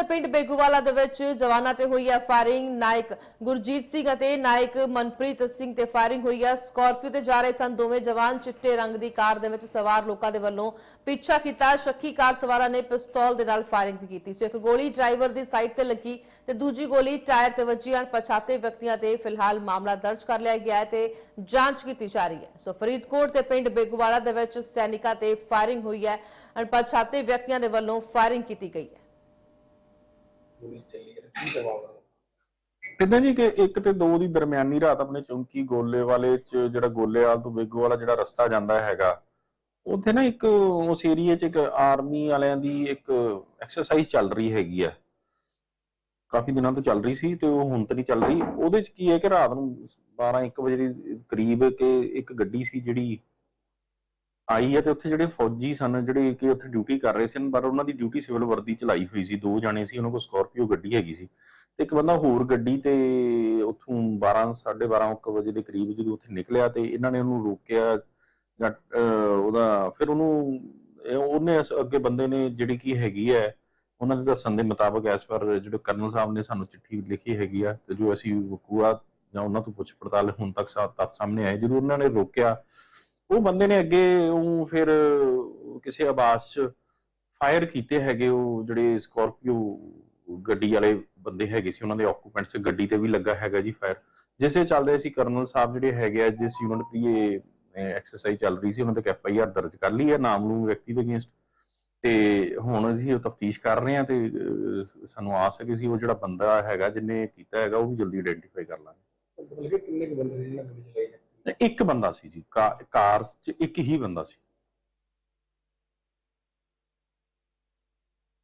ਦੇ ਪਿੰਡ ਬੇਗੂਵਾਲਾ ਦੇ ਵਿੱਚ ਜਵਾਨਾਂ ਤੇ ਹੋਈ ਹੈ ਫਾਇਰਿੰਗ ਨਾਇਕ ਗੁਰਜੀਤ ਸਿੰਘ ਅਤੇ ਨਾਇਕ ਮਨਪ੍ਰੀਤ ਸਿੰਘ ਤੇ ਫਾਇਰਿੰਗ ਹੋਈ ਹੈ ਸਕਾਰਪੀਓ ਤੇ ਜਾ ਰਹੇ ਸਨ ਦੋਵੇਂ ਜਵਾਨ ਚਿੱਟੇ ਰੰਗ ਦੀ ਕਾਰ ਦੇ ਵਿੱਚ ਸਵਾਰ ਲੋਕਾਂ ਦੇ ਵੱਲੋਂ ਪਿੱਛਾ ਕੀਤਾ। ਸ਼ੱਕੀ ਕਾਰ ਸਵਾਰਾਂ ਨੇ ਪਿਸਤੌਲ ਦੇ ਨਾਲ ਫਾਇਰਿੰਗ ਵੀ ਕੀਤੀ। ਸੋ ਇੱਕ ਗੋਲੀ ਡਰਾਈਵਰ ਦੀ ਸਾਈਡ ਤੇ ਲੱਗੀ ਤੇ ਦੂਜੀ ਗੋਲੀ ਟਾਇਰ ਤੇ ਵੱਜੀ। ਅਣਪਛਾਤੇ ਵਿਅਕਤੀਆਂ ਤੇ ਫਿਲਹਾਲ ਮਾਮਲਾ ਦਰਜ ਕਰ ਲਿਆ ਗਿਆ ਹੈ ਤੇ ਜਾਂਚ ਕੀਤੀ ਜਾ ਰਹੀ ਹੈ। ਸੋ ਫਰੀਦਕੋਟ ਤੇ ਪਿੰਡ ਬੇਗੂਵਾਲਾ ਦੇ ਵਿੱਚ ਸੈਨਿਕਾਂ ਤੇ ਫਾਇਰਿੰਗ ਹੋਈ ਹੈ। ਅਣਪਛਾਤੇ ਵਿਅਕਤੀਆਂ ਦੇ ਵੱਲੋਂ ਫਾਇਰਿੰਗ ਕੀਤੀ ਗਈ ਹੈ। ਗੋਲੀ ਚੱਲੀ ਹੈ, ਕੀ ਕਰਵਾਉਣਾ ਇਦਾਂ ਜੀ ਕਿ ਇੱਕ ਤੇ ਦੋ ਦੀ ਦਰਮਿਆਨੀ ਰਾਤ ਆਪਣੇ ਚੌਂਕੀ ਗੋਲੇ ਵਾਲੇ ਚ ਜਿਹੜਾ ਗੋਲੇਵਾਲ ਤੋਂ ਬੇਗੋ ਵਾਲਾ ਜਿਹੜਾ ਰਸਤਾ ਜਾਂਦਾ ਹੈਗਾ, ਉੱਥੇ ਨਾ ਇੱਕ ਉਸ ਏਰੀਏ ਚ ਇੱਕ ਆਰਮੀ ਵਾਲਿਆਂ ਦੀ ਇੱਕ ਐਕਸਰਸਾਈਜ਼ ਚੱਲ ਰਹੀ ਹੈਗੀ ਆ। ਕਾਫੀ ਦਿਨਾਂ ਤੋਂ ਚੱਲ ਰਹੀ ਸੀ ਤੇ ਉਹ ਹੁਣ ਤਾਂ ਨਹੀਂ ਚੱਲ ਰਹੀ। ਉਹਦੇ ਚ ਕੀ ਹੈ ਕਿ ਰਾਤ ਨੂੰ 12 1 ਵਜੇ ਦੇ ਕਰੀਬ ਕਿ ਇੱਕ ਗੱਡੀ ਸੀ ਜਿਹੜੀ ਆਈ ਹੈ ਤੇ ਉੱਥੇ ਜਿਹੜੇ ਫੌਜੀ ਸਨ, ਜਿਹੜੇ ਕਿ ਉੱਥੇ ਡਿਊਟੀ ਕਰ ਰਹੇ ਸਨ, ਪਰ ਉਹਨਾਂ ਦੀ ਡਿਊਟੀ ਸਿਵਲ ਵਰਦੀ ਚ ਲਾਈ ਹੋਈ ਸੀ। ਦੋ ਜਾਣੇ ਸੀ, ਉਹਨਾਂ ਕੋਲ ਸਕਾਰਪੀਓ ਗੱਡੀ ਹੈਗੀ ਸੀ। ਤੇ ਇੱਕ ਬੰਦਾ ਹੋਰ ਗੱਡੀ ਤੇ ਉੱਥੋਂ 12 12:30 ਵਜੇ ਦੇ ਕਰੀਬ ਜਦੋਂ ਉੱਥੇ ਨਿਕਲਿਆ ਤੇ ਇਹਨਾਂ ਨੇ ਉਹਨੂੰ ਰੋਕਿਆ ਜਾਂ ਉਹਦਾ ਫਿਰ ਉਹਨੂੰ ਉਹਨੇ ਅੱਗੇ ਬੰਦੇ ਨੇ ਜਿਹੜੀ ਕੀ ਹੈਗੀ ਹੈ, ਉਹਨਾਂ ਦੇ ਦੱਸਣ ਦੇ ਮੁਤਾਬਕ ਐਸ ਪਰ ਜਿਹੜੇ ਕਰਨਲ ਸਾਹਿਬ ਨੇ ਸਾਨੂੰ ਚਿੱਠੀ ਲਿਖੀ ਹੈਗੀ ਆ ਤੇ ਜੋ ਅਸੀਂ ਵਕੂਆ ਜਾਂ ਉਹਨਾਂ ਤੋਂ ਪੁੱਛ ਪੜਤਾਲ ਹੁਣ ਤੱਕ ਸਾ- ਤੱਥ ਸਾਹਮਣੇ ਆਏ, ਜਦੋਂ ਉਹਨਾਂ ਨੇ ਰੋਕਿਆ ਉਹ ਬੰਦੇ ਨੇ ਅੱਗੇ ਉਹ ਫਿਰ ਕਿਸੇ ਆਵਾਜ਼ 'ਚ ਫਾਇਰ ਕੀਤੇ ਹੈਗੇ ਉਹ ਜਿਹੜੇ ਸਕਾਰਪੀਓ ਗੱਡੀ ਵਾਲੇ ਬੰਦੇ ਹੈਗੇ ਸੀ, ਉਹਨਾਂ ਦੇ ਆਕੂਪੈਂਟਸ ਗੱਡੀ ਤੇ ਵੀ ਲੱਗਾ ਹੈਗਾ ਜੀ ਫਾਇਰ ਜਿਸੇ ਚੱਲਦੇ ਸੀ ਕਰਨਲ ਸਾਹਿਬ ਜਿਹੜੇ ਹੈਗੇ ਆ, ਜਿਸ ਯੂਨਿਟ ਦੀ ਇਹ ਐਕਸਰਸਾਈਜ਼ ਚੱਲ ਰਹੀ ਸੀ, ਉਹਨਾਂ ਤੇ ਐਫ ਆਈ ਆਰ ਦਰਜ ਕਰ ਲਈ ਹੈ ਨਾਮਲੂਮ ਵਿਅਕਤੀ ਦੇ ਅਗੇਂਸਟ ਤੇ ਹੁਣ ਅਸੀਂ ਉਹ ਤਫਤੀਸ਼ ਕਰ ਰਹੇ ਹਾਂ ਤੇ ਸਾਨੂੰ ਆਸ ਹੈ ਕਿ ਅਸੀਂ ਉਹ ਜਿਹੜਾ ਬੰਦਾ ਹੈਗਾ ਜਿਹਨੇ ਕੀਤਾ ਹੈਗਾ, ਉਹ ਵੀ ਜਲਦੀ ਆਇਡੈਂਟੀਫਾਈ ਕਰ ਲਾਂਗੇ। ਪਤਾ ਕਿੰਨੇ ਬੰਦੇ ਸੀ ਜਿਹਨਾਂ ਗੱਡੀ ਚਲਾਈ? ਹੈ ਇੱਕ ਬੰਦਾ ਸੀ ਜੀ ਕਾਰ 'ਚ ਇੱਕ ਹੀ ਬੰਦਾ ਸੀ।